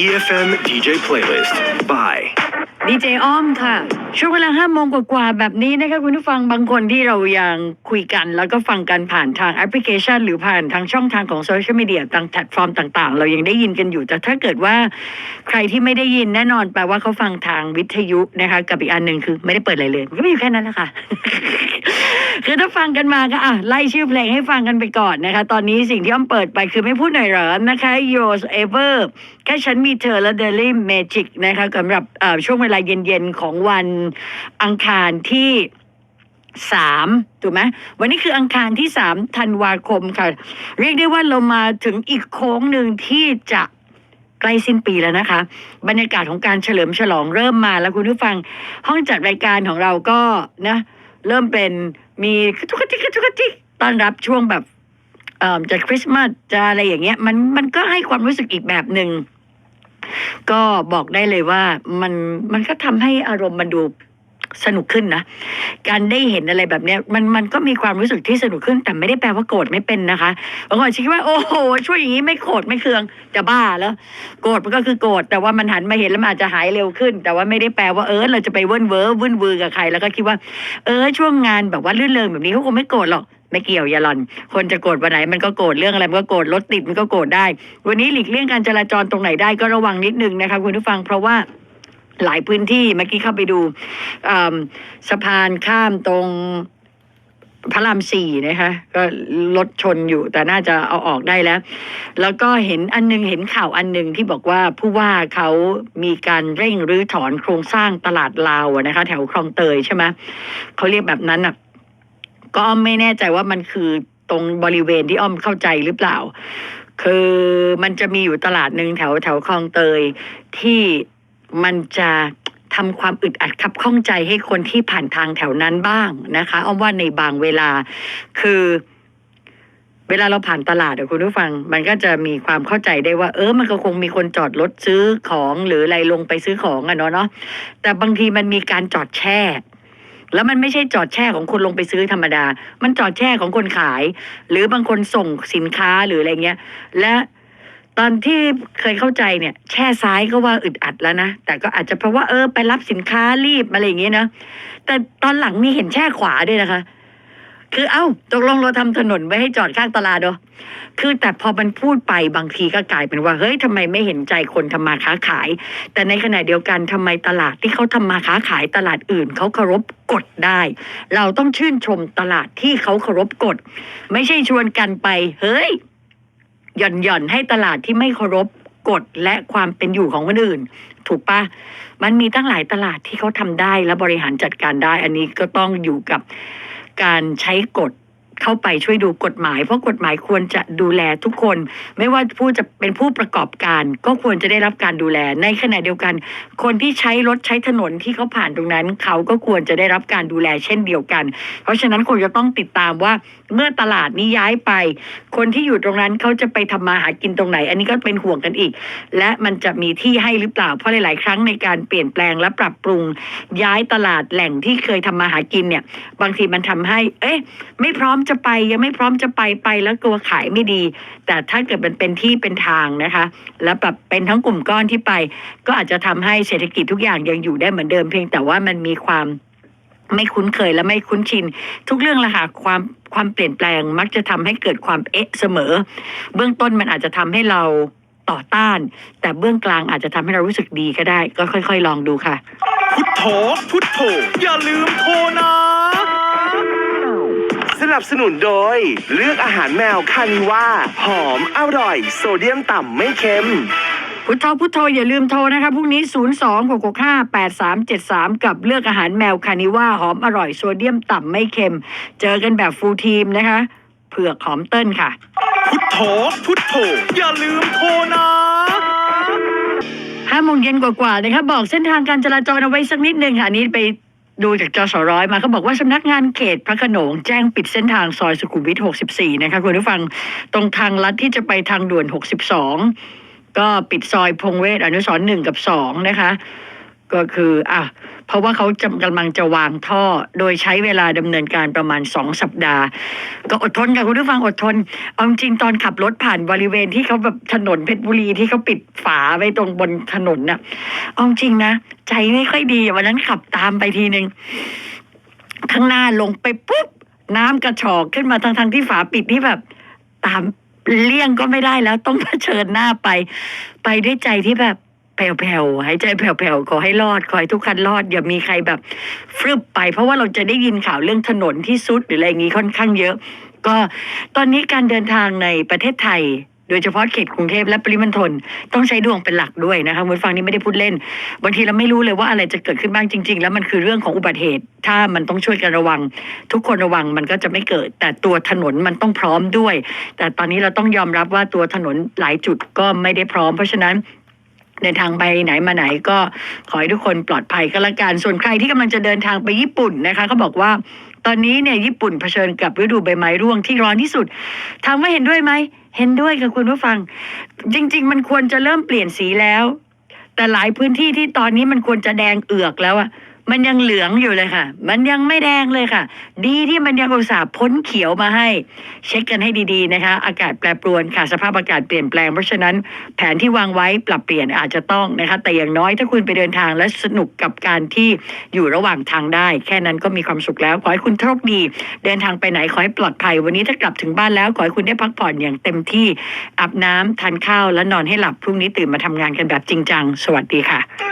EFM DJ Playlist by ดีเจอ้อมค่ะ ช่วงเวลาห้าโมงกว่าๆแบบนี้นะคะคุณผู้ฟังบางคนที่เรายังคุยกันแล้วก็ฟังกันผ่านทางแอปพลิเคชัน หรือผ่านทางช่องทางของโซเชียลมีเดียต่างแพลตฟอร์มต่าง ๆ เรายังได้ยินกันอยู่ แต่ถ้าเกิดว่าใครที่ไม่ได้ยินแน่นอนแปลว่าเขาฟังทางวิทยุนะคะ กับอีกอันหนึ่งคือไม่ได้เปิดอะไรเลย ก็มีอยู่แค่นั้นแหละค่ะ คือถ้าฟังกันมาก็อะไล่ชื่อเพลงให้ฟังกันไปก่อนนะคะ ตอนนี้สิ่งที่อ้อมเปิดไปคือไม่พูดหน่อยเหรอนะคะ Yours Ever แค่ฉันมีเธอและ Daily Magic นะคะสำหรับช่วงเวลาเย็นๆ ของวันอังคารที่สามถูกไหมวันนี้คืออังคารที่สามธันวาคมค่ะ เรียกได้ว่าเรามาถึงอีกโค้งหนึ่งที่จะใกล้สิ้นปีแล้วนะคะ บรรยากาศของการเฉลิมฉลองเริ่มมาแล้วคุณผู้ฟัง ห้องจัดรายการของเราก็นะ เริ่มเป็น มีทุกทิกทุกทิกต้อนรับช่วงแบบเอ่อจะคริสต์มาสจะอะไรอย่างเงี้ย มันมันก็ให้ความรู้สึกอีกแบบหนึ่งก็บอกได้เลยว่ามันมันก็ทำให้อารมณ์มันดู สนุกขึ้นนะ การได้เห็นอะไรแบบเนี้ยมันมันก็มีความรู้สึกที่สนุกขึ้น แต่ไม่ได้แปลว่าโกรธไม่เป็นนะคะบางคนคิดว่าโอ้โหช่วยอย่างนี้ไม่โกรธไม่เคืองจะบ้าแล้ว โกรธมันก็คือโกรธแต่ว่ามันหันมาเห็นแล้วมันอาจจะหายเร็วขึ้น แต่ว่าไม่ได้แปลว่าเออเราจะไปเวิ้นเว้อวุ่นวือกับใคร แล้วก็คิดว่าเออช่วงงานแบบว่าลื่นเริงแบบนี้เขาคงไม่โกรธหรอกไม่เกี่ยวอย่าหลอน คนจะโกรธวันไหนมันก็โกรธเรื่องอะไรมันก็โกรธรถติดมันก็โกรธได้ วันนี้หลีกเลี่ยงการจราจรตรงไหนได้ก็ระวังนิดนึงนะคะคุณผู้ฟังเพราะว่า หลายพื้นที่เมื่อกี้เข้าไปดูสะพานข้ามตรงพระรามสี่นะคะก็รถชนอยู่แต่น่าจะเอาออกได้แล้ว แล้วก็เห็นอันหนึงเห็นข่าวอันหนึงที่บอกว่าผู้ว่าเขามีการเร่งรื้อถอนโครงสร้างตลาดลาวนะคะ แถวคลองเตยใช่ไหมเขาเรียกแบบนั้นอะก็ไม่แน่ใจว่ามันคือตรงบริเวณที่อ้อมเข้าใจหรือเปล่า คือมันจะมีอยู่ตลาดหนึ่งแถวแถวคลองเตยที่ มันจะทำความอึดอัดขับข้องใจให้คนที่ผ่านทางแถวนั้นบ้างนะคะอ้อมว่าในบางเวลาคือ เวลาเราผ่านตลาดอะคุณผู้ฟัง มันก็จะมีความเข้าใจได้ว่า เออมันก็คงมีคนจอดรถซื้อของหรืออะไรลงไปซื้อของอะเนาะเนาะแต่บางทีมันมีการจอดแช่ แล้วมันไม่ใช่จอดแช่ของคนลงไปซื้อธรรมดา มันจอดแช่ของคนขาย หรือบางคนส่งสินค้าหรืออะไรเงี้ย และ ตอนที่เคยเข้าใจเนี่ย แช่ซ้ายก็ว่าอึดอัดแล้วนะ แต่ก็อาจจะเพราะว่าเออไปรับสินค้ารีบอะไรอย่างเงี้ยนะแต่ตอนหลังมีเห็นแช่ขวาด้วยนะคะ คือเอ้าตกลงเราทำถนนไว้ให้จอดข้างตลาดเหรอคือแต่พอมันพูดไปบางทีก็กลายเป็นว่าเฮ้ยทำไมไม่เห็นใจคนทำมาค้าขาย แต่ในขณะเดียวกันทำไมตลาดที่เขาทำมาค้าขายตลาดอื่นเขาเคารพกฎได้ เราต้องชื่นชมตลาดที่เขาเคารพกฎไม่ใช่ชวนกันไป เฮ้ย หย่อนหย่อนให้ตลาดที่ไม่เคารพกฎและความเป็นอยู่ของคนอื่น ถูกปะมันมีตั้งหลายตลาดที่เขาทำได้และบริหารจัดการได้ อันนี้ก็ต้องอยู่กับการใช้กฎเข้าไปช่วยดูกฎหมาย เพราะกฎหมายควรจะดูแลทุกคน ไม่ว่าผู้จะเป็นผู้ประกอบการ ก็ควรจะได้รับการดูแล ในขณะเดียวกัน คนที่ใช้รถใช้ถนนที่เขาผ่านตรงนั้น เขาก็ควรจะได้รับการดูแลเช่นเดียวกัน เพราะฉะนั้นควรจะต้องติดตามว่า เมื่อตลาดนี้ย้ายไป คนที่อยู่ตรงนั้นเขาจะไปทำมาหากินตรงไหน อันนี้ก็เป็นห่วงกันอีก และมันจะมีที่ให้หรือเปล่า เพราะหลาย ๆ ครั้งในการเปลี่ยนแปลงและปรับปรุง ย้ายตลาดแหล่งที่เคยทำมาหากินเนี่ย บางทีมันทำให้ เอ๊ะ ไม่พร้อมจะไปยังไม่พร้อมจะไปไปแล้วกลัวขายไม่ดี แต่ถ้าเกิดมันเป็นที่เป็นทางนะคะ แล้วแบบเป็นทั้งกลุ่มก้อนที่ไป ก็อาจจะทำให้เศรษฐกิจทุกอย่างยังอยู่ได้เหมือนเดิมเพียงแต่ว่ามันมีความ ไม่คุ้นเคยและไม่คุ้นชิน ทุกเรื่องละค่ะความความเปลี่ยนแปลงมักจะทำให้เกิดความเอ๊ะเสมอ เบื้องต้นมันอาจจะทำให้เราต่อต้าน แต่เบื้องกลางอาจจะทำให้เรารู้สึกดีก็ได้ ก็ค่อย ๆ ลองดูค่ะ พุทโธพุทโธอย่าลืมโทรนะสนับสนุนโดย เลือกอาหารแมวคานิว่า หอมอร่อย โซเดียมต่ำไม่เค็ม พุทโธพุทโธอย่าลืมโทรนะคะพรุ่งนี้ 0 2 6 6 5 8 3 7 3 กับเลือกอาหารแมวคานิว่าหอมอร่อยโซเดียมต่ำไม่เค็ม เจอกันแบบฟูลทีมนะคะ เผือกหอมเติ้ลค่ะ พุทโธพุทโธอย่าลืมโทรนะห้าโมงเย็นกว่าๆนะคะบอกเส้นทางการจราจรเอาไว้สักนิดหนึ่งค่ะอันนี้ไปดูจากจสร้อยมาเขาบอกว่าสำนักงานเขตพระโขนงแจ้งปิดเส้นทางซอยสุขุมวิท 64 นะคะคุณผู้ฟังตรงทางลัดที่จะไปทางด่วน 62 ก็ปิดซอยพงเวศอนุสรหนึ่งกับสองนะคะ ก็คืออะเพราะว่าเขาจำกำลังจะวางท่อ โดยใช้เวลาดำเนินการประมาณสองสัปดาห์ ก็อดทนค่ะคุณผู้ฟังอดทน เอาจริงตอนขับรถผ่านบริเวณที่เขาแบบถนนเพชรบุรีที่เขาปิดฝาไว้ตรงบนถนนน่ะเอาจริงนะใจไม่ค่อยดีวันนั้นขับตามไปทีหนึ่งข้างหน้าลงไปปุ๊บน้ำกระชอกขึ้นมาทางทางที่ฝาปิดที่แบบ ตาม เลี่ยงก็ไม่ได้แล้ว ต้องเผชิญหน้าไป ไปด้วยใจที่แบบแผ่วๆหายใจแผ่วๆขอให้รอดขอให้ทุกคันรอด อย่ามีใครแบบฟรึบไป เพราะว่าเราจะได้ยินข่าวเรื่องถนนที่ซุดหรืออะไรอย่างนี้ค่อนข้างเยอะ ก็ตอนนี้การเดินทางในประเทศไทย โดยเฉพาะเขตกรุงเทพและปริมณฑลต้องใช้ดวงเป็นหลักด้วยนะคะคุณฟังนี่ไม่ได้พูดเล่น บางทีเราไม่รู้เลยว่าอะไรจะเกิดขึ้นบ้างจริง ๆ แล้วมันคือเรื่องของอุบัติเหตุ ถ้ามันต้องช่วยกันระวัง ทุกคนระวังมันก็จะไม่เกิด แต่ตัวถนนมันต้องพร้อมด้วย แต่ตอนนี้เราต้องยอมรับว่าตัวถนนหลายจุดก็ไม่ได้พร้อม เพราะฉะนั้นเดินทางไปไหนมาไหนก็ขอให้ทุกคนปลอดภัยก็แล้วกัน ส่วนใครที่กำลังจะเดินทางไปญี่ปุ่นนะคะเขาบอกว่าตอนนี้เนี่ยญี่ปุ่นเผชิญกับฤดูใบไม้ร่วงที่ร้อนที่สุดถามว่าเห็นด้วยไหม เห็นด้วยค่ะคุณผู้ฟัง จริง ๆ มันควรจะเริ่มเปลี่ยนสีแล้ว แต่หลายพื้นที่ที่ตอนนี้มันควรจะแดงเอือกแล้วอะ มันยังเหลืองอยู่เลยค่ะ มันยังไม่แดงเลยค่ะ ดีที่มันยังอุตส่าห์พ้นเขียวมาให้ เช็คกันให้ดีๆนะคะ อากาศแปรปรวนค่ะ สภาพอากาศเปลี่ยนแปลง เพราะฉะนั้นแผนที่วางไว้ปรับเปลี่ยนอาจจะต้องนะคะ แต่อย่างน้อยถ้าคุณไปเดินทางและสนุกกับการที่อยู่ระหว่างทางได้ แค่นั้นก็มีความสุขแล้ว ขอให้คุณโชคดี เดินทางไปไหนขอให้ปลอดภัย วันนี้ถ้ากลับถึงบ้านแล้วขอให้คุณได้พักผ่อนอย่างเต็มที่อาบน้ำทานข้าวและนอนให้หลับพรุ่งนี้ตื่นมาทำงานกันแบบจริงจัง สวัสดีค่ะ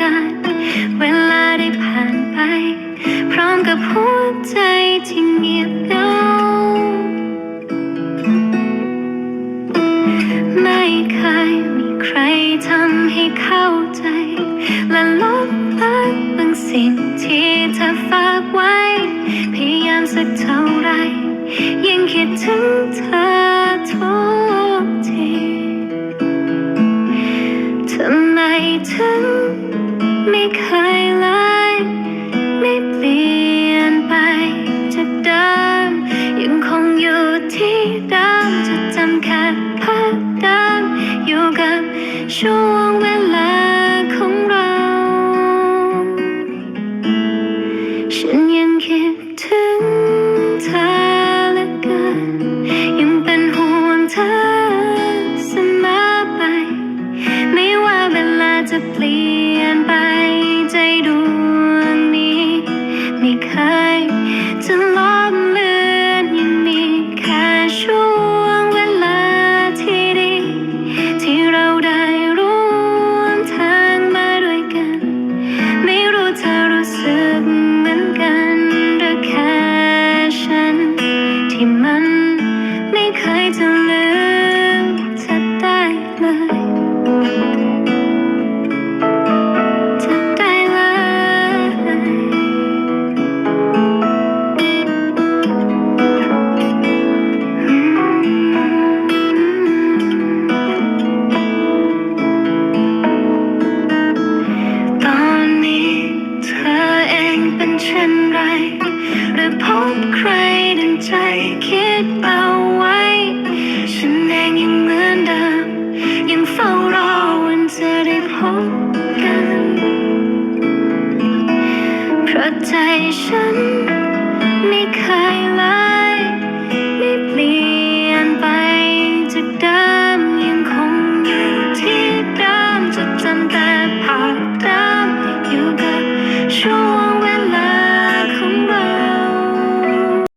การ เวลาได้ผ่านไป พร้อมกับหัวใจที่เงียบเหงาไม่เคยมีใครทำให้เข้าใจ และลบล้างบางสิ่งที่เธอฝากไว้ พยายามสักเท่าไร ยังคิดถึงเธอทุกทีทำไมถึง ไฉั